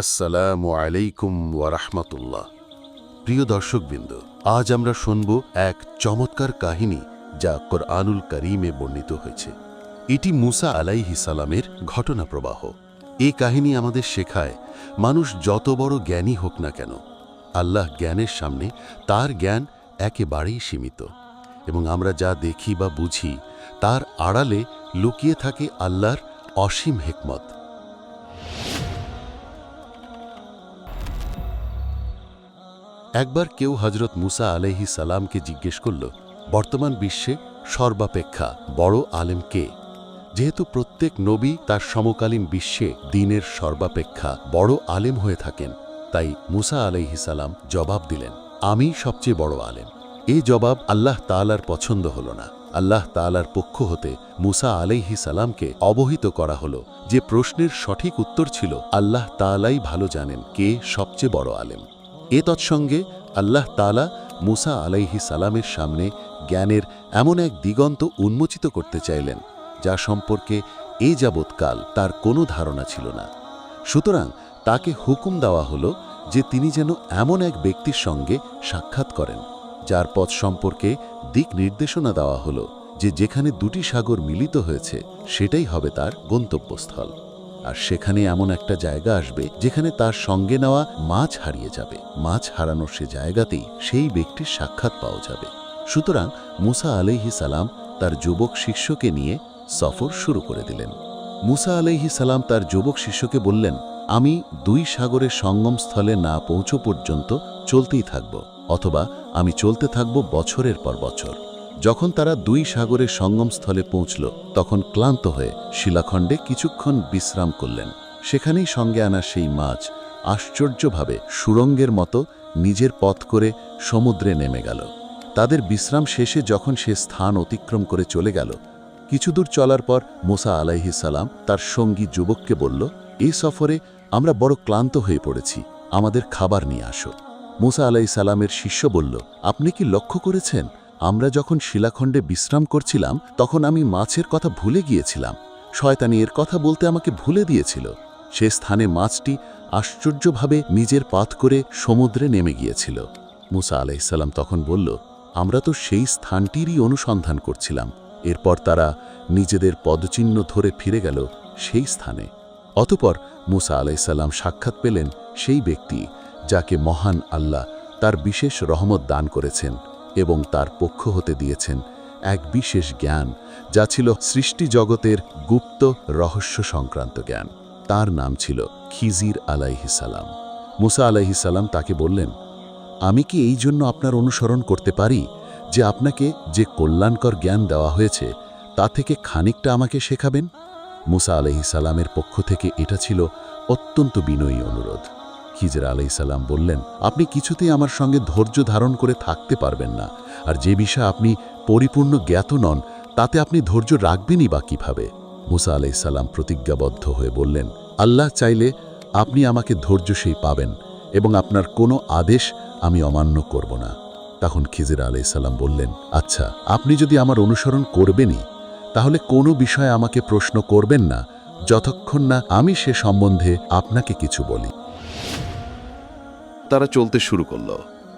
আসসালামু আলাইকুম ওয়ারহমতুল্লাহ প্রিয় দর্শকবৃন্দ, আজ আমরা শুনব এক চমৎকার কাহিনী যা কোরআনুল করিমে বর্ণিত হয়েছে। এটি মুসা আলাইহি সালামের ঘটনা প্রবাহ এই কাহিনী আমাদের শেখায়, মানুষ যত বড় জ্ঞানী হোক না কেন, আল্লাহ জ্ঞানের সামনে তার জ্ঞান একেবারেই সীমিত এবং আমরা যা দেখি বা বুঝি, তার আড়ালে লুকিয়ে থাকে আল্লাহর অসীম হেকমত। একবার কেউ হজরত মুসা আলহি সালামকে জিজ্ঞেস করল, বর্তমান বিশ্বে সর্বাপেক্ষা বড় আলেম কে? যেহেতু প্রত্যেক নবী তার সমকালীন বিশ্বে দিনের সর্বাপেক্ষা বড় আলেম হয়ে থাকেন, তাই মুসা আলহি সালাম জবাব দিলেন, আমি সবচেয়ে বড় আলেম। এই জবাব আল্লাহ তালার পছন্দ হল না। আল্লাহ তালার পক্ষ হতে মুসা আলাইহি সালামকে অবহিত করা হলো যে প্রশ্নের সঠিক উত্তর ছিল, আল্লাহ তালাই ভালো জানেন কে সবচেয়ে বড় আলেম। এ তৎসঙ্গে আল্লাহ তালা মুসা আলাইহি সালামের সামনে জ্ঞানের এমন এক দিগন্ত উন্মোচিত করতে চাইলেন, যা সম্পর্কে এ যাবৎকাল তার কোনো ধারণা ছিল না। সুতরাং তাকে হুকুম দেওয়া হলো যে তিনি যেন এমন এক ব্যক্তির সঙ্গে সাক্ষাৎ করেন, যার পথ সম্পর্কে দিক নির্দেশনা দেওয়া হলো যে যেখানে দুটি সাগর মিলিত হয়েছে, সেটাই হবে তার গন্তব্যস্থল। আর সেখানে এমন একটা জায়গা আসবে যেখানে তার সঙ্গে নেওয়া মাছ হারিয়ে যাবে। মাছ হারানোর সে জায়গাতেই সেই ব্যক্তির সাক্ষাৎ পাওয়া যাবে। সুতরাং মুসা আলাইহি সালাম তার যুবক শিষ্যকে নিয়ে সফর শুরু করে দিলেন। মুসা আলাইহি সালাম তার যুবক শিষ্যকে বললেন, আমি দুই সাগরের সঙ্গমস্থলে না পৌঁছো পর্যন্ত চলতেই থাকব, অথবা আমি চলতে থাকব বছরের পর বছর। যখন তারা দুই সাগরের সঙ্গমস্থলে পৌঁছল, তখন ক্লান্ত হয়ে শিলাখণ্ডে কিছুক্ষণ বিশ্রাম করলেন। সেখানেই সঙ্গে আনা সেই মাছ আশ্চর্যভাবে সুরঙ্গের মতো নিজের পথ করে সমুদ্রে নেমে গেল। তাদের বিশ্রাম শেষে যখন সে স্থান অতিক্রম করে চলে গেল কিছুদূর চলার পর মোসা আলাইহি সালাম তার সঙ্গী যুবককে বলল এই সফরে আমরা বড় ক্লান্ত হয়ে পড়েছি, আমাদের খাবার নিয়ে আসো। মুসা আলাই সালামের শিষ্য বলল, আপনি কি লক্ষ্য করেছেন আমরা যখন শিলাখণ্ডে বিশ্রাম করছিলাম, তখন আমি মাছের কথা ভুলে গিয়েছিলাম। শয়তানি এর কথা বলতে আমাকে ভুলে দিয়েছিল। সে স্থানে মাছটি আশ্চর্যভাবে নিজের পাত করে সমুদ্রে নেমে গিয়েছিল। মুসা আলাইসাল্লাম তখন বলল, আমরা তো সেই স্থানটিরই অনুসন্ধান করছিলাম। এরপর তারা নিজেদের পদচিহ্ন ধরে ফিরে গেল সেই স্থানে। অতপর মুসা আলাইসাল্লাম সাক্ষাৎ পেলেন সেই ব্যক্তি যাকে মহান আল্লাহ তার বিশেষ রহমত দান করেছেন। এবং তার পক্ষ হতে দিয়েছেন এক বিশেষ জ্ঞান, যা ছিল সৃষ্টি জগতের গুপ্ত রহস্য সংক্রান্ত জ্ঞান। তার নাম ছিল খিজির আলাইহিসালাম মুসা আলাইহিসাল্লাম তাকে বললেন, আমি কি এই জন্য আপনার অনুসরণ করতে পারি যে আপনাকে যে কল্যাণকর জ্ঞান দেওয়া হয়েছে, তা থেকে খানিকটা আমাকে শেখাবেন? মুসা আলাইহিসাল্লামের পক্ষ থেকে এটা ছিল অত্যন্ত বিনয়ী অনুরোধ। খিজর আলাইসাল্লাম বললেন, আপনি কিছুতেই আমার সঙ্গে ধৈর্য ধারণ করে থাকতে পারবেন না। আর যে বিষয়ে আপনি পরিপূর্ণ জ্ঞাত নন, তাতে আপনি ধৈর্য রাখবেনই বা কীভাবে? মুসা আলাইসাল্লাম প্রতিজ্ঞাবদ্ধ হয়ে বললেন, আল্লাহ চাইলে আপনি আমাকে ধৈর্য সেই পাবেন, এবং আপনার কোনো আদেশ আমি অমান্য করব না। তখন খিজির আলাইসাল্লাম বললেন আচ্ছা আপনি যদি আমার অনুসরণ করবেনই, তাহলে কোনো বিষয়ে আমাকে প্রশ্ন করবেন না, যতক্ষণ না আমি সে সম্বন্ধে আপনাকে কিছু বলি। তারা চলতে শুরু করল।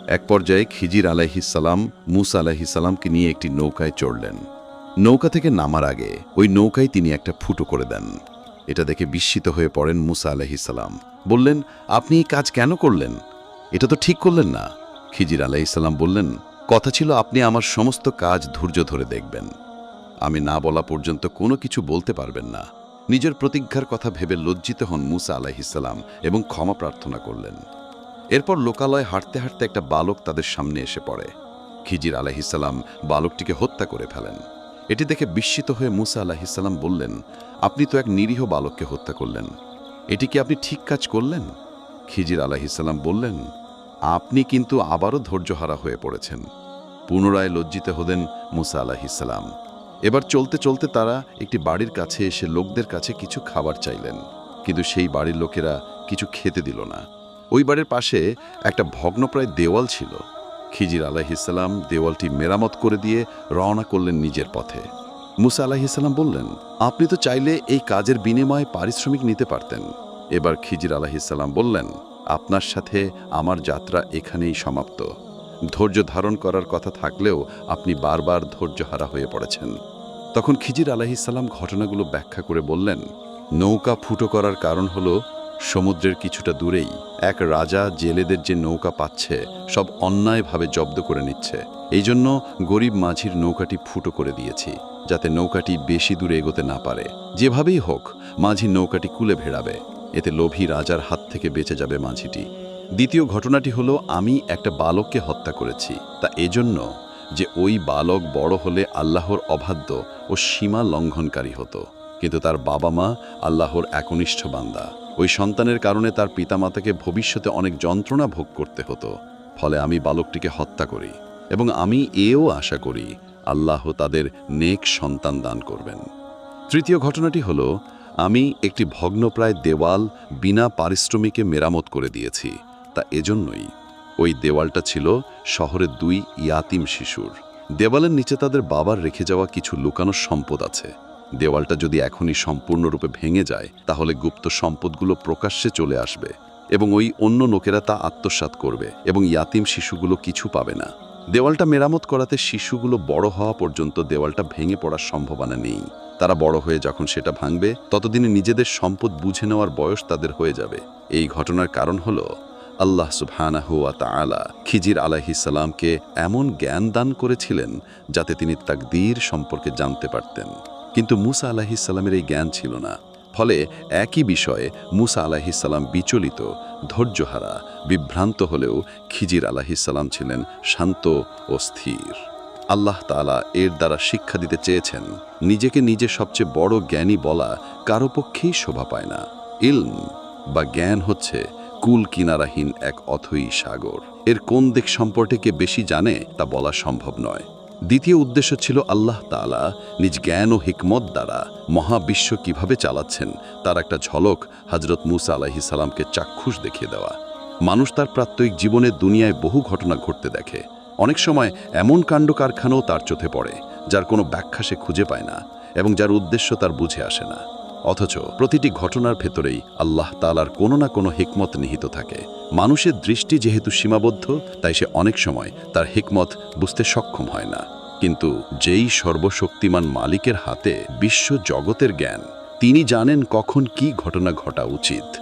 এক পর্যায়ে খিজির আলাইহিসাল্লাম মুসা আলাইহিসাল্লামকে নিয়ে একটি নৌকায় চড়লেন। নৌকা থেকে নামার আগে ওই নৌকায় তিনি একটা ফুটো করে দেন। এটা দেখে বিস্মিত হয়ে পড়েন মুসা আলাইহিসাল্লাম বললেন, আপনি এই কাজ কেন করলেন? এটা তো ঠিক করলেন না। খিজির আলাইহিসাল্লাম বললেন, কথা ছিল আপনি আমার সমস্ত কাজ ধৈর্য ধরে দেখবেন। আমি না বলা পর্যন্ত কোনো কিছু বলতে পারবেন না। নিজের প্রতিজ্ঞার কথা ভেবে লজ্জিত হন মুসা আলাইহিসাল্লাম এবং ক্ষমা প্রার্থনা করলেন। এরপর লোকালয়ে হাঁটতে হাঁটতে একটা বালক তাদের সামনে এসে পড়ে। খিজির আলাহিসাল্লাম বালকটিকে হত্যা করে ফেলেন। এটি দেখে বিস্মিত হয়ে মুসা আলাহিসাল্লাম বললেন, আপনি তো এক নিরীহ বালককে হত্যা করলেন। এটি কি আপনি ঠিক কাজ করলেন? খিজির আলাহিসাল্লাম বললেন, আপনি কিন্তু আবারও ধৈর্যহারা হয়ে পড়েছেন। পুনরায় লজ্জিত হলেন মুসা আলাহিসাল্লাম এবার চলতে চলতে তারা একটি বাড়ির কাছে এসে লোকদের কাছে কিছু খাবার চাইলেন। কিন্তু সেই বাড়ির লোকেরা কিছু খেতে দিল না। ওই বাড়ির পাশে একটা ভগ্নপ্রায় দেওয়াল ছিল। খিজির আলাহিসাল্লাম দেওয়ালটি মেরামত করে দিয়ে রওনা করলেন নিজের পথে। মুসা আলাহিসাল্লাম বললেন, আপনি তো চাইলে এই কাজের বিনিময়ে পারিশ্রমিক নিতে পারতেন। এবার খিজির আলাহিসাল্লাম বললেন, আপনার সাথে আমার যাত্রা এখানেই সমাপ্ত। ধৈর্য ধারণ করার কথা থাকলেও আপনি বারবার ধৈর্যহারা হয়ে পড়েছেন। তখন খিজির আলাহিসাল্লাম ঘটনাগুলো ব্যাখ্যা করে বললেন, নৌকা ফুটো করার কারণ হলো সমুদ্রের কিছুটা দূরেই এক রাজা জেলেদের যে নৌকা পাচ্ছে, সব অন্যায়ভাবে জব্দ করে নিচ্ছে। এই জন্য গরিব মাঝির নৌকাটি ফুটো করে দিয়েছি, যাতে নৌকাটি বেশি দূরে এগোতে না পারে। যেভাবেই হোক, মাঝি নৌকাটি কুলে ভেড়াবে। এতে লোভী রাজার হাত থেকে বেঁচে যাবে মাঝিটি। দ্বিতীয় ঘটনাটি হলো, আমি একটা বালককে হত্যা করেছি। তা এজন্য যে ওই বালক বড় হলে আল্লাহর অবাধ্য ও সীমা লঙ্ঘনকারী হতো। কিন্তু তার বাবা মা আল্লাহর একনিষ্ঠ বান্দা। ওই সন্তানের কারণে তার পিতামাতাকে ভবিষ্যতে অনেক যন্ত্রণা ভোগ করতে হতো, ফলে আমি বালকটিকে হত্যা করি এবং আমি এও আশা করি আল্লাহ তাদের নেক সন্তান দান করবেন। তৃতীয় ঘটনাটি হলো, আমি একটি ভগ্নপ্রায় দেওয়াল বিনা পারিশ্রমিকে মেরামত করে দিয়েছি, তা এজন্যই। ওই দেওয়ালটা ছিল শহরের দুই ইয়াতিম শিশুর। দেওয়ালের নিচে তাদের বাবার রেখে যাওয়া কিছু লুকানো সম্পদ আছে। দেওয়ালটা যদি এখনই সম্পূর্ণরূপে ভেঙে যায়, তাহলে গুপ্ত সম্পদগুলো প্রকাশ্যে চলে আসবে এবং ওই অন্য লোকেরা তা আত্মসাৎ করবে এবং ইয়াতিম শিশুগুলো কিছু পাবে না। দেওয়ালটা মেরামত করাতে শিশুগুলো বড় হওয়া পর্যন্ত দেওয়ালটা ভেঙে পড়ার সম্ভাবনা নেই। তারা বড় হয়ে যখন সেটা ভাঙবে, ততদিনে নিজেদের সম্পদ বুঝে নেওয়ার বয়স তাদের হয়ে যাবে। এই ঘটনার কারণ হল, আল্লাহ সুবহানাহু তাআলা খিজির আলাইহিসসালামকে এমন জ্ঞান দান করেছিলেন, যাতে তিনি তাকদীর সম্পর্কে জানতে পারতেন। কিন্তু মুসা আলাহিসাল্লামের এই জ্ঞান ছিল না। ফলে একই বিষয়ে মুসা আলাহিসাল্লাম বিচলিত, ধৈর্যহারা, বিভ্রান্ত হলেও খিজির আলাহিসাল্লাম ছিলেন শান্ত ও স্থির। আল্লাহ তাআলা এর দ্বারা শিক্ষা দিতে চেয়েছেন, নিজেকে নিজে সবচেয়ে বড় জ্ঞানী বলা কারও পক্ষেই শোভা পায় না। ইলম বা জ্ঞান হচ্ছে কুল কিনারাহীন এক অথই সাগর। এর কোন দিক সম্পর্কে কে বেশি জানে তা বলা সম্ভব নয়। দ্বিতীয় উদ্দেশ্য ছিল আল্লাহ তালা নিজ জ্ঞান ও হিকমত দ্বারা মহাবিশ্ব কীভাবে চালাচ্ছেন, তার একটা ঝলক হজরত মুসা আলাহি সালামকে চাক্ষুষ দেখিয়ে দেওয়া। মানুষ তার প্রাত্যহিক জীবনে দুনিয়ায় বহু ঘটনা ঘটতে দেখে। অনেক সময় এমন কাণ্ড কারখানাও তার চোখে পড়ে, যার কোনো ব্যাখ্যা সে খুঁজে পায় না এবং যার উদ্দেশ্য তার বুঝে আসে না। অথচ প্রতিটি ঘটনার ভেতরেই আল্লাহ তালার কোনো না কোনো হিকমত নিহিত থাকে। মানুষের দৃষ্টি যেহেতু সীমাবদ্ধ, তাই সে অনেক সময় তার হিকমত বুঝতে সক্ষম হয় না। কিন্তু যেই সর্বশক্তিমান মালিকের হাতে বিশ্ব জগতের জ্ঞান, তিনি জানেন কখন কি ঘটনা ঘটা উচিত।